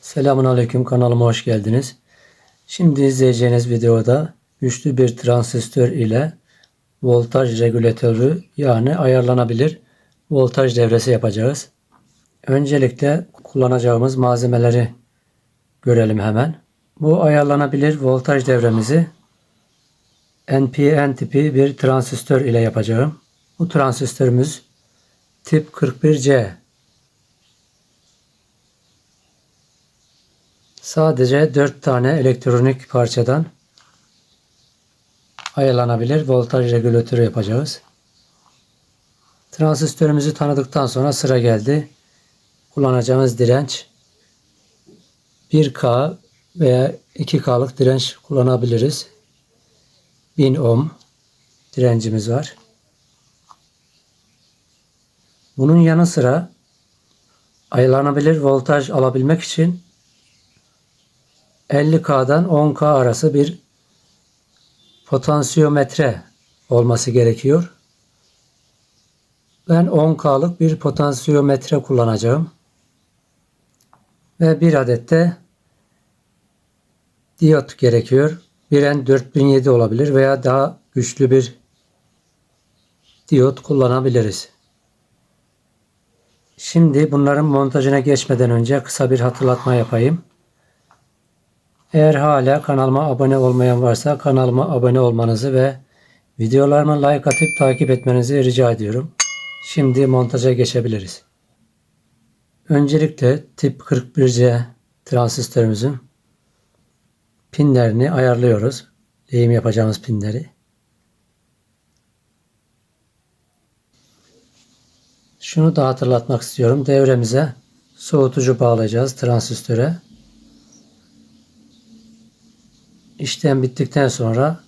Selamun Aleyküm kanalıma hoş geldiniz. Şimdi izleyeceğiniz videoda güçlü bir transistör ile voltaj regülatörü yani ayarlanabilir voltaj devresi yapacağız. Öncelikle kullanacağımız malzemeleri görelim hemen. Bu ayarlanabilir voltaj devremizi NPN tipi bir transistör ile yapacağım. Bu transistörümüz tip 41C Sadece 4 tane elektronik parçadan ayarlanabilir voltaj regülatörü yapacağız. Transistörümüzü tanıdıktan sonra sıra geldi. Kullanacağımız direnç 1K veya 2K'lık direnç kullanabiliriz. 1000 ohm direncimiz var. Bunun yanı sıra ayarlanabilir voltaj alabilmek için 50K'dan 10K arası bir potansiyometre olması gerekiyor. Ben 10K'lık bir potansiyometre kullanacağım. Ve bir adet de diyot gerekiyor. Biren 4007 olabilir veya daha güçlü bir diyot kullanabiliriz. Şimdi bunların montajına geçmeden önce kısa bir hatırlatma yapayım. Eğer hala kanalıma abone olmayan varsa kanalıma abone olmanızı ve videolarıma like atıp takip etmenizi rica ediyorum. Şimdi montaja geçebiliriz. Öncelikle tip 41C transistörümüzün pinlerini ayarlıyoruz. Lehim yapacağımız pinleri. Şunu da hatırlatmak istiyorum. Devremize soğutucu bağlayacağız transistöre. işlem bittikten sonra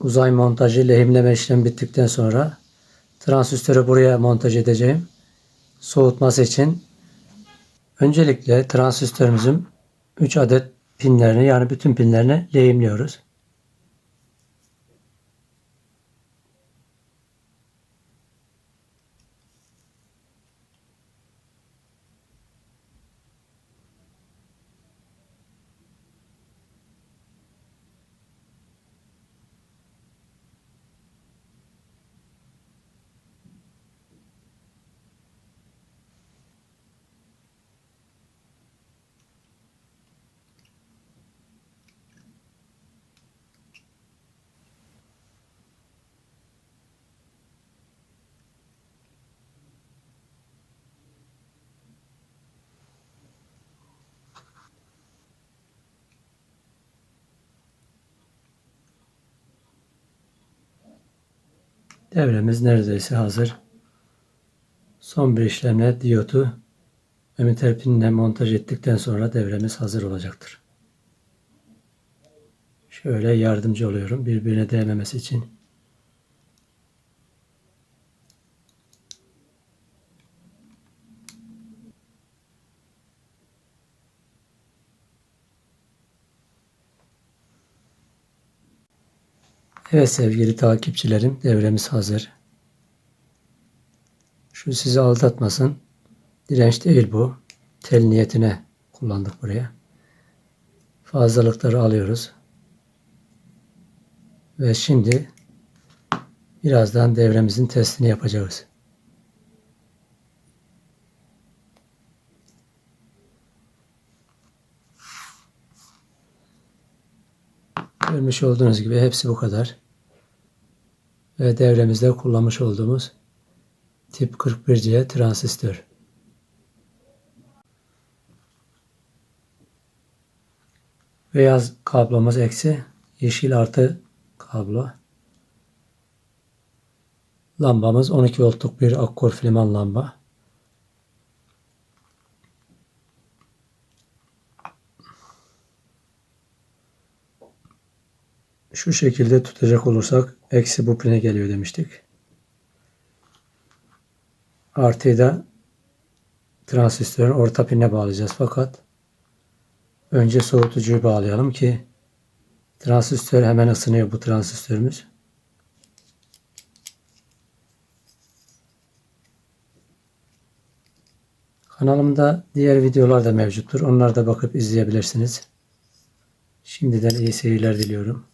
uzay montajı lehimleme işlem bittikten sonra transistörü buraya montaj edeceğim. Soğutması için öncelikle transistörümüzün 3 adet pinlerini yani bütün pinlerini lehimliyoruz. Devremiz neredeyse hazır. Son bir işlemle diyotu emitter pinine montaj ettikten sonra devremiz hazır olacaktır. Şöyle yardımcı oluyorum birbirine değmemesi için. Evet sevgili takipçilerim devremiz hazır. Şu sizi aldatmasın. Direnç değil bu. Tel niyetine kullandık buraya. Fazlalıkları alıyoruz. Ve şimdi birazdan devremizin testini yapacağız. Görmüş olduğunuz gibi hepsi bu kadar. Ve devremizde kullanmış olduğumuz tip 41C transistör. Beyaz kablomuz eksi, yeşil artı kablo. Lambamız 12 voltluk bir akkor filman lamba. şu şekilde tutacak olursak eksi bu pine geliyor demiştik. Artıyı da transistörün orta pinine bağlayacağız fakat önce soğutucuyu bağlayalım ki transistör hemen ısınıyor bu transistörümüz. Kanalımda diğer videolar da mevcuttur. Onlara da bakıp izleyebilirsiniz. Şimdiden iyi seyirler diliyorum.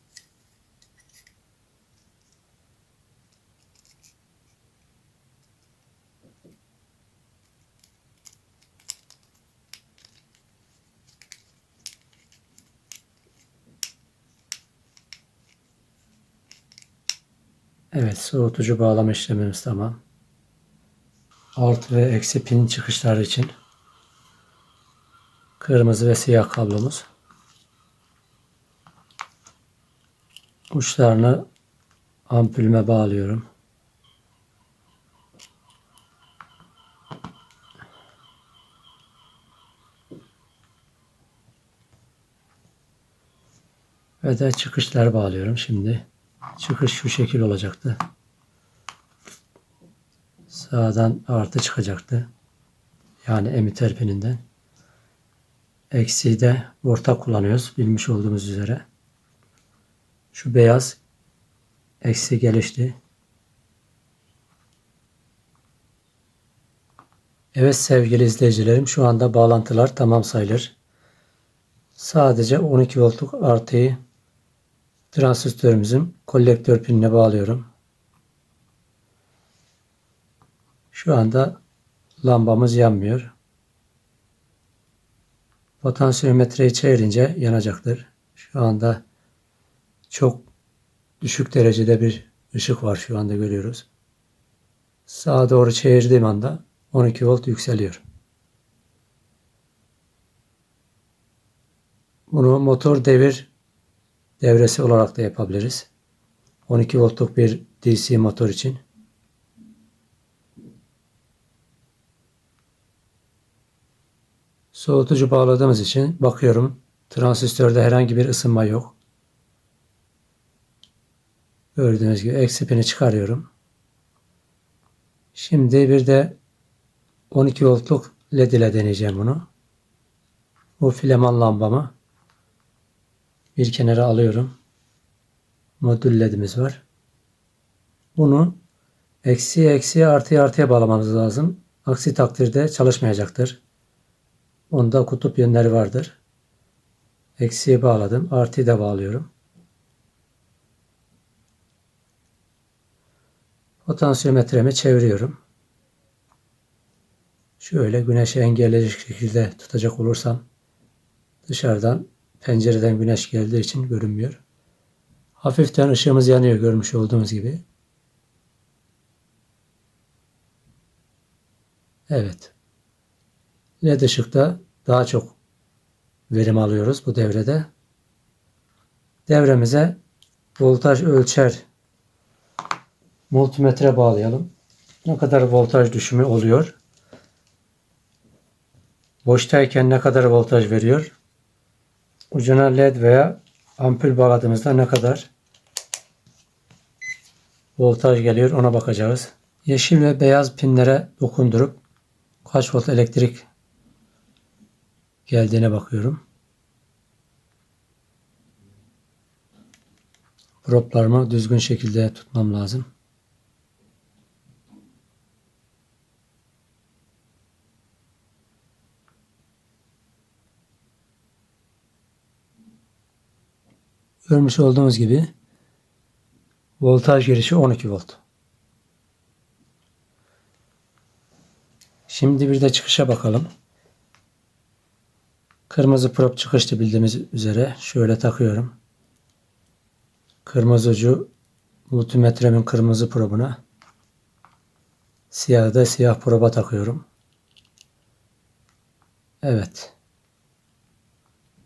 Evet soğutucu bağlama işlemimiz tamam. Artı ve eksi pin çıkışları için kırmızı ve siyah kablomuz. Uçlarını ampulüme bağlıyorum. Ve de çıkışlar bağlıyorum şimdi. Çıkış şu şekil olacaktı. Sağdan artı çıkacaktı. Yani emitter pininden. Eksiği de ortak kullanıyoruz. Bilmiş olduğumuz üzere. Şu beyaz eksi gelişti. Evet sevgili izleyicilerim şu anda bağlantılar tamam sayılır. Sadece 12 voltluk artıyı transistörümüzün kolektör pinine bağlıyorum. Şu anda lambamız yanmıyor. Potansiyometreyi çevirince yanacaktır. Şu anda çok düşük derecede bir ışık var şu anda görüyoruz. Sağa doğru çevirdiğim anda 12 volt yükseliyor. Bunu motor devir devresi olarak da yapabiliriz. 12 voltluk bir DC motor için. Soğutucu bağladığımız için bakıyorum transistörde herhangi bir ısınma yok. Gördüğünüz gibi eksi pini çıkarıyorum. Şimdi bir de 12 voltluk led ile deneyeceğim bunu. Bu fileman lambamı bir kenara alıyorum. Modül ledimiz var. Bunu eksi eksi artı artıya bağlamamız lazım. Aksi takdirde çalışmayacaktır. Onda kutup yönleri vardır. Eksiye bağladım. Artıyı da bağlıyorum. Potansiyometremi çeviriyorum. Şöyle güneşi engelleyecek şekilde tutacak olursam dışarıdan pencereden güneş geldiği için görünmüyor. Hafiften ışığımız yanıyor görmüş olduğunuz gibi. Evet. LED ışıkta daha çok verim alıyoruz bu devrede. Devremize voltaj ölçer multimetre bağlayalım. Ne kadar voltaj düşümü oluyor? Boştayken ne kadar voltaj veriyor? Ucuna led veya ampul bağladığımızda ne kadar voltaj geliyor ona bakacağız. Yeşil ve beyaz pinlere dokundurup kaç volt elektrik geldiğine bakıyorum. Proplarımı düzgün şekilde tutmam lazım. Görmüş olduğunuz gibi voltaj girişi 12 volt. Şimdi bir de çıkışa bakalım. Kırmızı prop çıkıştı bildiğimiz üzere. Şöyle takıyorum. Kırmızı ucu multimetremin kırmızı probuna. Siyahı da siyah proba takıyorum. Evet.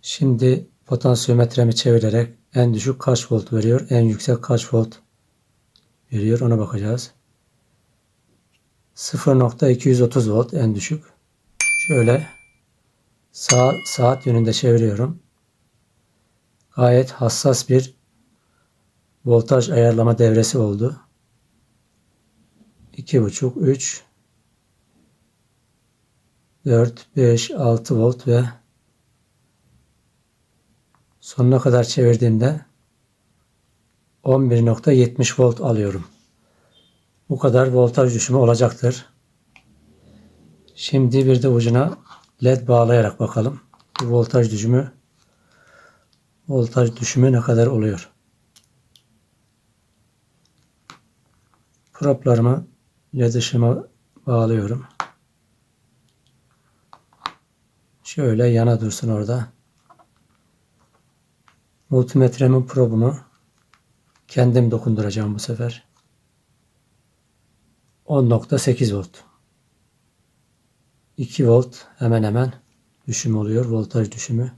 Şimdi potansiyometremi çevirerek en düşük kaç volt veriyor, en yüksek kaç volt veriyor ona bakacağız. 0.230 volt en düşük. Şöyle sağ, saat yönünde çeviriyorum. Gayet hassas bir voltaj ayarlama devresi oldu. 2.5, 3, 4, 5, 6 volt ve sonuna kadar çevirdiğimde 11.70 volt alıyorum. Bu kadar voltaj düşümü olacaktır. Şimdi bir de ucuna led bağlayarak bakalım. Bu voltaj düşümü voltaj düşümü ne kadar oluyor? Proplarımı led ışığıma bağlıyorum. Şöyle yana dursun orada. Multimetremin probunu kendim dokunduracağım bu sefer. 10.8 volt. 2 volt hemen hemen düşüm oluyor. Voltaj düşümü.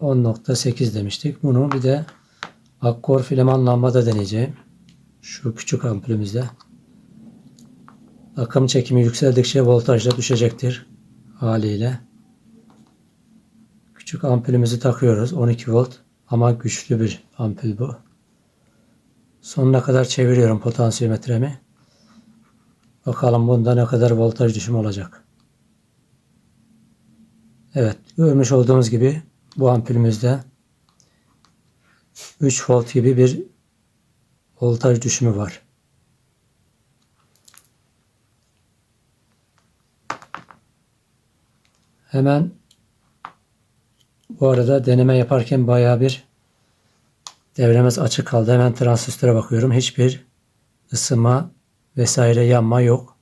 10.8 demiştik. Bunu bir de akkor filaman lambada deneyeceğim. Şu küçük ampulümüzde. Akım çekimi yükseldikçe voltaj da düşecektir haliyle. Küçük ampulümüzü takıyoruz. 12 volt ama güçlü bir ampul bu. Sonuna kadar çeviriyorum potansiyometremi. Bakalım bunda ne kadar voltaj düşümü olacak. Evet görmüş olduğumuz gibi bu ampulümüzde 3 volt gibi bir voltaj düşümü var. Hemen bu arada deneme yaparken bayağı bir devremiz açık kaldı. Hemen transistöre bakıyorum. Hiçbir ısınma vesaire yanma yok.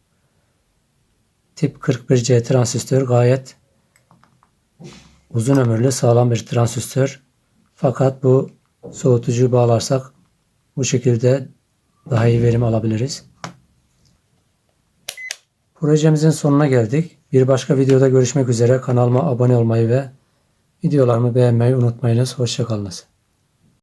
Tip 41C transistör gayet uzun ömürlü sağlam bir transistör. Fakat bu soğutucuyu bağlarsak bu şekilde daha iyi verim alabiliriz. Projemizin sonuna geldik. Bir başka videoda görüşmek üzere. Kanalıma abone olmayı ve videolarımı beğenmeyi unutmayınız. Hoşçakalınız.